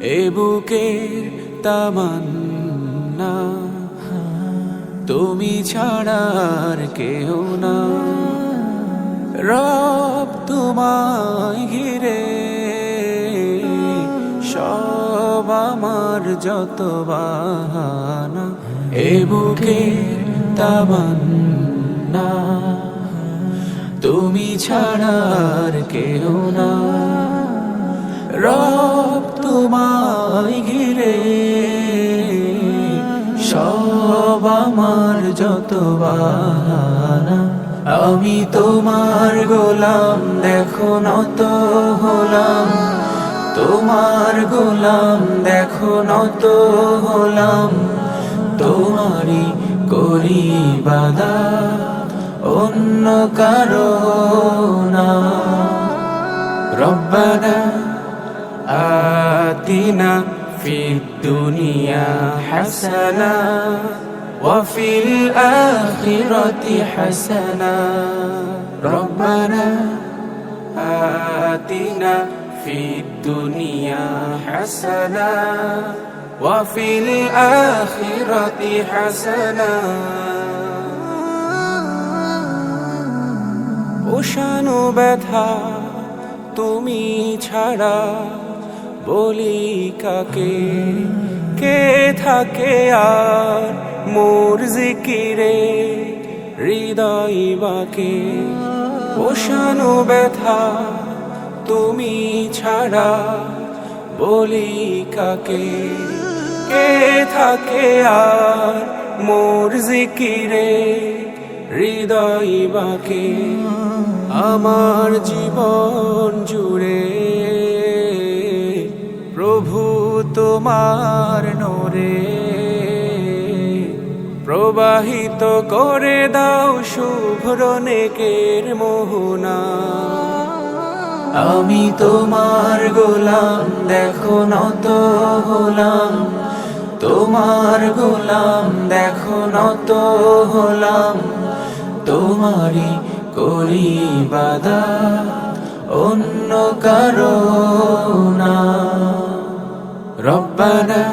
এ বুকের তামান্না, তুমি ছাড়ার কেউ না। রব তোমায় ঘিরে, সব আমার যত বাহানা, এ বুকের তামান্না, তুমি ছাড়ার কেউ না। রব তোমায় ঘিরে সব আমার যত আমি তোমার গোলাম, দেখো নত হলাম। তোমার গোলাম, দেখো নত হলাম। তোমারই করি বাদা অন্য কারও না। রব্বানা آتنا في الدنيا حسنة وفي الآخرة حسنة ربنا آتنا في الدنيا حسنة وفي الآخرة حسنة ওশানো ব্যথা তুমি ছাড়া বলি কাকে? কে থাকে আর মোর জিকিরে? হৃদয় বাকে। ওশানো ব্যথা তুমি ছাড়া বলি কাকে? কে থাকে আর মোর জিকিরে? হৃদয় বাকে। আমার জীবন জুড়ে তোমার নোরে প্রবাহিত করে দাও শুভ্র নেকের মোহনা। আমি তোমার গোলাম, দেখো নত হলাম। তোমার গোলাম, দেখো নত হলাম। তোমারই করি বাদা অন্য কারও না। রব্বানা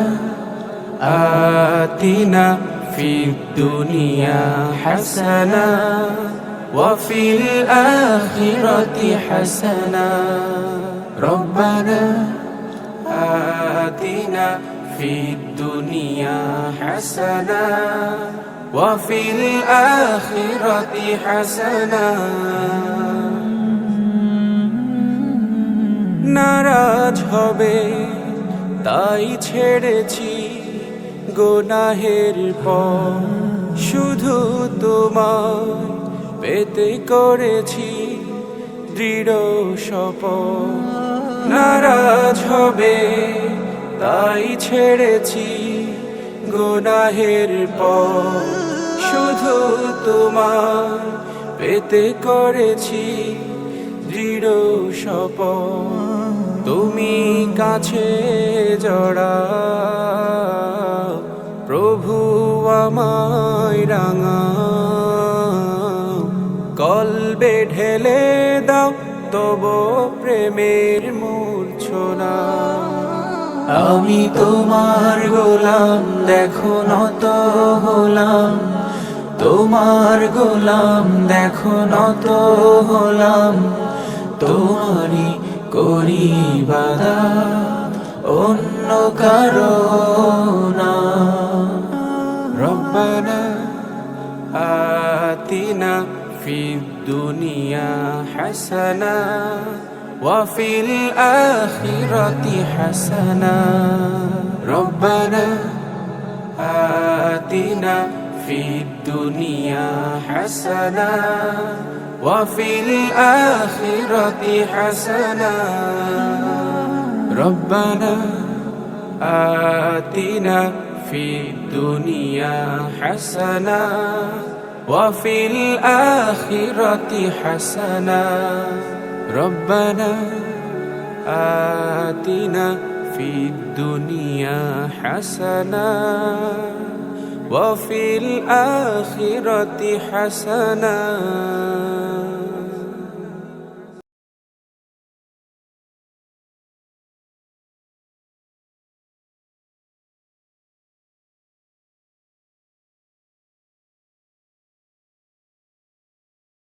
আতিনা في الدنيا حسنة وفي الآخرة حسنة ربنا آتنا في الدنيا حسنة وفي الآخرة حسنة নারাজ হবে তাই ছেড়েছি গোনাহের পর শুধু তোমার পেতে করেছি দৃঢ় শপথ। নারাজ হবে, তাই ছেড়েছি গোনাহের পর শুধু তোমার পেতে করেছি দৃঢ় শপথ। তুমি কাছে জড়া, প্রভু আমায় রাঙা। কলবে ঢেলে দাও তব প্রেমের মূর্ছনা। আমি তোমার গোলাম, দেখো নত হলাম। তোমার গোলাম, দেখো নত হলাম। তোমারই করি বাধা অন্য কারো না রব্বানা আতিনা في الدنيا حسنة وفي الآخرة حسنة ربنا آتنا في الدنيا حسنة وفي الآخرة حسنة. ربنا آتنا في الدنيا حسنة وفي الآخرة حسنة. ربنا آتنا في الدنيا حسنة. وفي الآخرة حسنة.